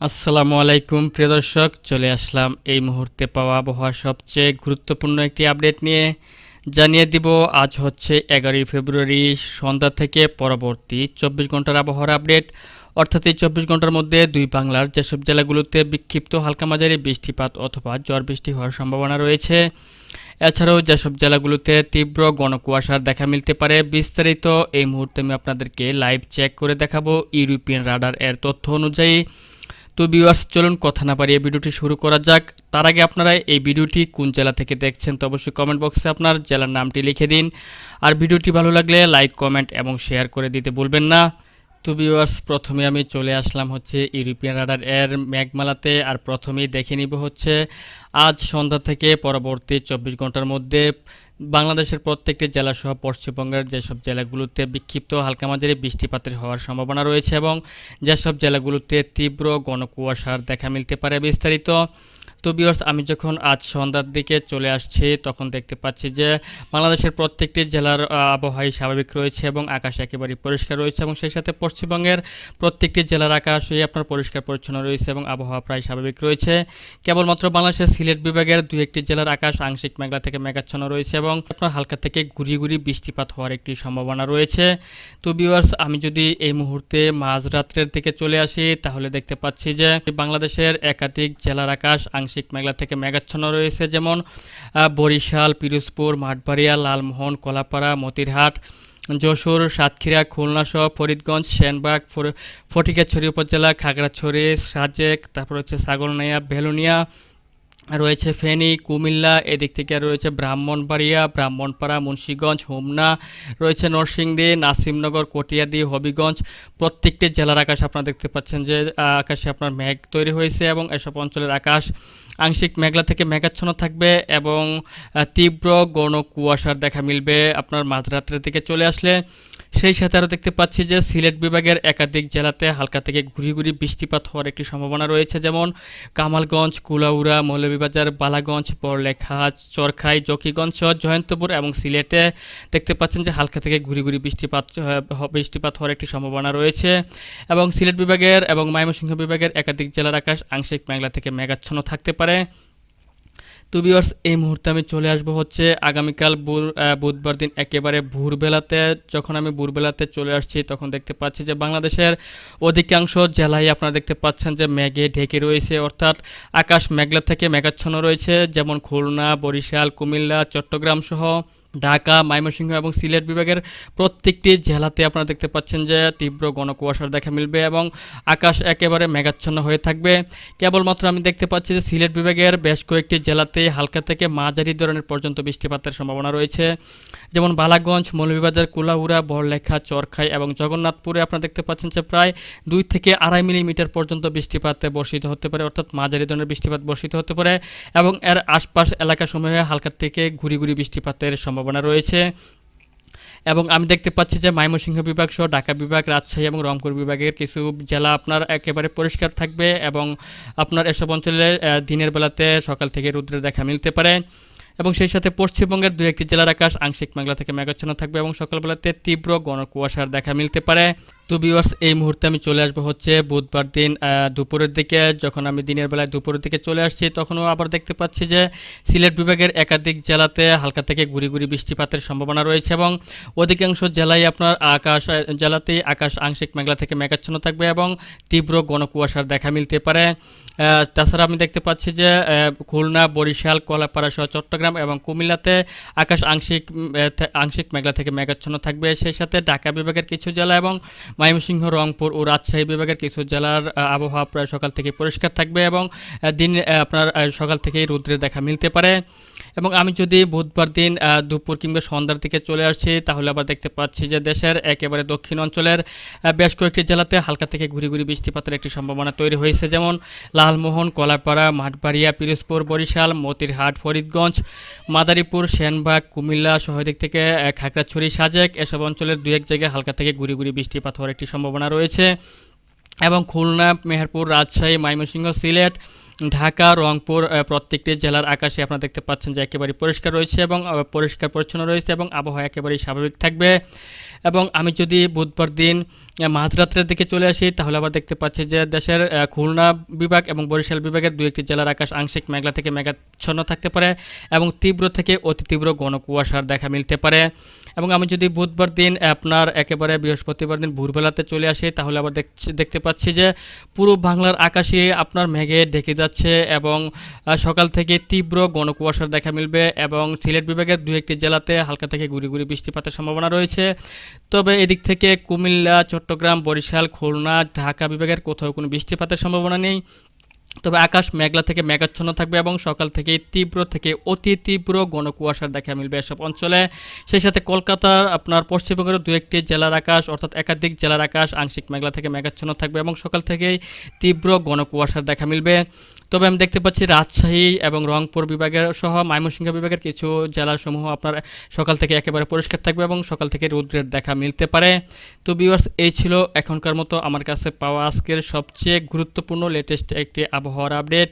আসসালামু আলাইকুম, প্রিয় দর্শক, চলে আসলাম এই মুহূর্তে পাওয়া আবহাওয়ার সবচেয়ে গুরুত্বপূর্ণ একটি আপডেট নিয়ে। জানিয়ে দিব, আজ হচ্ছে এগারোই ফেব্রুয়ারি, সন্ধ্যা থেকে পরবর্তী চব্বিশ ঘণ্টার আবহাওয়ার আপডেট। অর্থাৎ এই চব্বিশ ঘণ্টার মধ্যে দুই বাংলার যেসব জেলাগুলোতে বিক্ষিপ্ত হালকা মাঝারি বৃষ্টিপাত অথবা ঝড় বৃষ্টি হওয়ার সম্ভাবনা রয়েছে, এছাড়াও যেসব জেলাগুলোতে তীব্র গণকুয়াশার দেখা মিলতে পারে, বিস্তারিত এই মুহূর্তে আমি আপনাদেরকে লাইভ চেক করে দেখাবো। ইউরোপিয়ান রাডার এর তথ্য অনুযায়ী তো ভিউয়ার্স চলুন কথা না পারিয়ে ভিডিওটি শুরু করা যাক। তার আগে আপনারা এই ভিডিওটি কোন জেলা থেকে দেখছেন তো অবশ্যই কমেন্ট বক্সে আপনার জেলার নামটি লিখে দিন। আর ভিডিওটি ভালো লাগলে লাইক কমেন্ট এবং শেয়ার করে দিতে ভুলবেন না। তো ভিউয়ার্স প্রথমে আমি চলে আসলাম হচ্ছে ইউরোপিয়ান রাডার এর মেঘমালাতে আর প্রথমেই দেখে নিব হচ্ছে আজ সন্ধ্যা থেকে পরবর্তী চব্বিশ ঘণ্টার মধ্যে বাংলাদেশের প্রত্যেকটি জেলাসহ পশ্চিমবঙ্গের যেসব জেলাগুলোতে বিক্ষিপ্ত হালকা মাঝারি বৃষ্টিপাতের হওয়ার সম্ভাবনা রয়েছে এবং যেসব জেলাগুলোতে তীব্র গণকুয়াশার দেখা মিলতে পারে বিস্তারিত তো বিয়ার্স আমি যখন আজ সন্ধ্যার দিকে চলে আসছি, তখন দেখতে পাচ্ছি যে বাংলাদেশের প্রত্যেকটি জেলার আবহাওয়াই স্বাভাবিক রয়েছে এবং আকাশ একেবারে পরিষ্কার রয়েছে এবং সেই সাথে পশ্চিমবঙ্গের প্রত্যেকটি জেলার আকাশই আপনার পরিষ্কার পরিচ্ছন্ন রয়েছে এবং আবহাওয়া প্রায় স্বাভাবিক রয়েছে। কেবলমাত্র বাংলাদেশের সিলেট বিভাগের দু একটি জেলার আকাশ আংশিক মেঘলা থেকে মেঘাচ্ছন্ন রয়েছে এবং আপনার হালকা থেকে ঘুরি ঘুরি বৃষ্টিপাত হওয়ার একটি সম্ভাবনা রয়েছে। তো বিয়ার্স আমি যদি এই মুহূর্তে মাঝরাত্রের দিকে চলে আসি, তাহলে দেখতে পাচ্ছি যে বাংলাদেশের একাধিক জেলার আকাশ আংশিক মেঘলা থেকে মেঘাচ্ছন্ন রয়েছে, যেমন বরিশাল, পিরোজপুর, মাঠবাড়িয়া, লালমোহন, কলাপাড়া, মতিরহাট, যশোর, সাতক্ষীরা, খুলনা সহ ফরিদগঞ্জ, সেনবাগ ফটিকাছড়ি উপজেলা, খাগড়াছড়ি, সাজেক, তারপর হচ্ছে ছাগলনাইয়া, ভেলুনিয়া, রয়েছে ফেনী, কুমিল্লা, এদিক থেকে রয়েছে ব্রাহ্মণবাড়িয়া, ব্রাহ্মণপাড়া, মুন্সীগঞ্জ, হোমনা, রয়েছে নরসিংদী, নাসিমনগর, কটিয়াদি, হবিগঞ্জ, প্রত্যেকটি জেলার আকাশ আপনারা দেখতে পাচ্ছেন যে আকাশে আপনার মেঘ তৈরি হয়েছে এবং এসব অঞ্চলের আকাশ আংশিক মেঘলা থেকে মেঘাচ্ছন্ন থাকবে এবং তীব্র গণ কুয়াশার দেখা মিলবে। আপনার মাঝরাত্রের দিকে চলে আসলে সেই সাথে আরও দেখতে পাচ্ছি যে সিলেট বিভাগের একাধিক জেলাতে হালকা থেকে ঘুরি ঘুরি বৃষ্টিপাত হওয়ার একটি সম্ভাবনা রয়েছে, যেমন কামালগঞ্জ, কুলাউড়া, মৌলভীবাজার, বালাগঞ্জ, বড়লেখা, চরখাই, জকিগঞ্জ সহ জয়ন্তপুর এবং সিলেটে দেখতে পাচ্ছেন যে হালকা থেকে ঘুরি ঘুরি বৃষ্টিপাত বৃষ্টিপাত হওয়ার একটি সম্ভাবনা রয়েছে এবং সিলেট বিভাগের এবং ময়মনসিংহ বিভাগের একাধিক জেলার আকাশ আংশিক মেঘলা থেকে মেঘাচ্ছন্ন থাকতে পারে। তো ভিউয়ার্স এই মুহূর্তে আমি চলে আসব হচ্ছে আগামীকাল বুধবার দিন একেবারে ভোরবেলাতে। যখন আমি ভোরবেলাতে চলে আসছি, তখন দেখতে পাচ্ছি যে বাংলাদেশের অধিকাংশ জেলায় আপনারা দেখতে পাচ্ছেন যে মেঘে ঢেকে রয়েছে। অর্থাৎ আকাশ মেঘলা থেকে মেঘাচ্ছন্ন রয়েছে, যেমন খুলনা, বরিশাল, কুমিল্লা চট্টগ্রাম সহ ঢাকা, ময়মনসিংহ এবং সিলেট বিভাগের প্রত্যেকটি জেলাতে আপনারা দেখতে পাচ্ছেন যে তীব্র ঘনকুয়াশার দেখা মিলবে এবং আকাশ একেবারে মেঘাচ্ছন্ন হয়ে থাকবে। কেবলমাত্র আমি দেখতে পাচ্ছি যে সিলেট বিভাগের বেশ কয়েকটি জেলাতে হালকা থেকে মাঝারি ধরনের পর্যন্ত বৃষ্টিপাতের সম্ভাবনা রয়েছে। যেমন বালাগঞ্জ, মৌলভীবাজার কুলাউড়া বড়লেখা, চরখাই এবং জগন্নাথপুরে আপনারা দেখতে পাচ্ছেন যে প্রায় দুই থেকে আড়াই মিলিমিটার পর্যন্ত বৃষ্টিপাতে বর্ষিত হতে পারে, অর্থাৎ মাঝারি ধরনের বৃষ্টিপাত বর্ষিত হতে পারে এবং এর আশপাশ এলাকাসমূহে হালকা থেকে ঘুরি ঘুরি বৃষ্টিপাতের সম্ভাবনা রয়েছে। এবং আমি দেখতে পাচ্ছি যে ময়মনসিংহ বিভাগ সহ ঢাকা বিভাগ, রাজশাহী এবং রংপুর বিভাগের কিছু জেলা আপনার একেবারে পরিষ্কার থাকবে এবং আপনার এসব অঞ্চলে দিনের বেলাতে সকাল থেকে রুদ্রের দেখা মিলতে পারে। এবং সেই সাথে পশ্চিমবঙ্গের দু একটি জেলার আকাশ আংশিক মেঘলা থেকে মেঘাচ্ছন্ন থাকবে এবং সকালবেলাতে তীব্র গণ কুয়াশার দেখা মিলতে পারে। তো ভিউয়ার্স এই মুহূর্তে আমি চলে আসব হচ্ছে বুধবার দিন দুপুরের দিকে। যখন আমি দিনের বেলায় দুপুরের দিকে চলে আসছি, তখনও আবার দেখতে পাচ্ছি যে সিলেট বিভাগের একাধিক জেলাতে হালকা থেকে গুড়ি গুড়ি বৃষ্টিপাতের সম্ভাবনা রয়েছে এবং অধিকাংশ জেলায় আপনার আকাশ জেলাতেই আকাশ আংশিক মেঘলা থেকে মেঘাচ্ছন্ন থাকবে এবং তীব্র গণকুয়াশার দেখা মিলতে পারে। তাছাড়া আমি দেখতে পাচ্ছি যে খুলনা, বরিশাল, কলাপাড়া সহ চট্টগ্রাম এবং কুমিল্লাতে আকাশ আংশিক আংশিক মেঘলা থেকে মেঘাচ্ছন্ন থাকবে। সেই সাথে ঢাকা বিভাগের কিছু জেলা এবং ময়মনসিংহ, রংপুর ও রাজশাহী বিভাগের কিছু জেলার আবহাওয়া প্রায় সকাল থেকে পরিষ্কার থাকবে এবং দিন আপনার সকাল থেকেই রৌদ্রের দেখা মিলতে পারে। এবং আমি যদি বুধবার দিন দুপুর কিংবা সন্ধ্যার দিকে চলে আসছি তাহলে আবার দেখতে পাচ্ছি যে দেশের একেবারে দক্ষিণ অঞ্চলের বেশ কয়েকটি জেলাতে হালকা থেকে ঘুরি ঘুরি বৃষ্টিপাতের একটি সম্ভাবনা তৈরি হয়েছে। যেমন লালমোহন, কলাপাড়া, মাঠবাড়িয়া, পিরোজপুর, বরিশাল, মতিরহাট, ফরিদগঞ্জ, মাদারীপুর, সেনবাগ, কুমিল্লা সহ দিক থেকে খাগড়াছড়ি, সাজেক, এসব অঞ্চলের দু এক জায়গায় হালকা থেকে ঘুরি ঘুরি বৃষ্টিপাত হওয়ার একটি সম্ভাবনা রয়েছে। এবং খুলনা মেহেরপুর রাজশাহী ময়মনসিংহ সিলেট ঢাকা, রংপুর প্রত্যেকটি জেলার আকাশে আপনারা দেখতে পাচ্ছেন যে একেবারে পরিষ্কার রয়েছে এবং পরিষ্কার পরিচ্ছন্ন রয়েছে এবং আবহাওয়া একেবারেই স্বাভাবিক থাকবে। এবং আমি যদি বুধবার দিন মাঝরাত্রের দিকে চলে আসি, তাহলে আবার দেখতে পাচ্ছি যে দেশের খুলনা বিভাগ এবং বরিশাল বিভাগের দু একটি জেলার আকাশ আংশিক মেঘলা থেকে মেঘাচ্ছন্ন থাকতে পারে এবং তীব্র থেকে অতি তীব্র ঘন কুয়াশার দেখা মিলতে পারে। এবং আমি যদি বুধবার দিন আপনার একেবারে বৃহস্পতিবার দিন ভোরবেলাতে চলে আসি, তাহলে আবার দেখতে পাচ্ছি যে পুরো বাংলার আকাশে আপনার মেঘে ঢেকে যাচ্ছে এবং সকাল থেকে তীব্র গণকুয়াশার দেখা মিলবে এবং সিলেট বিভাগের দু একটি জেলাতে হালকা থেকে গুড়ি গুড়ি বৃষ্টিপাতের সম্ভাবনা রয়েছে। তবে এদিক থেকে কুমিল্লা, চট্টগ্রাম, বরিশাল, খুলনা, ঢাকা বিভাগের কোথাও কোনো বৃষ্টিপাতের সম্ভাবনা নেই। তবে আকাশ মেঘলা থেকে মেঘাচ্ছন্ন থাকবে এবং সকাল থেকে তীব্র থেকে অতি তীব্র ঘন কুয়াশার দেখা মিলবে এসব অঞ্চলে। সেই সাথে কলকাতার আপনার পশ্চিমবঙ্গের দু একটি জেলার আকাশ অর্থাৎ একাধিক জেলার আকাশ আংশিক মেঘলা থেকে মেঘাচ্ছন্ন থাকবে এবং সকাল থেকেই তীব্র ঘন কুয়াশার দেখা মিলবে। তবে আমি দেখতে পাচ্ছি রাজশাহী এবং রংপুর বিভাগের সহ ময়মনসিংহ বিভাগের কিছু জেলাসমূহ আপনার সকাল থেকে একেবারে পরিষ্কার থাকবে এবং সকাল থেকে রৌদ্রের দেখা মিলতে পারে। তো ভিউয়ার্স এই ছিল এখনকার মতো আমার কাছে পাওয়া আজকের সবচেয়ে গুরুত্বপূর্ণ লেটেস্ট একটি আবহাওয়ার আপডেট।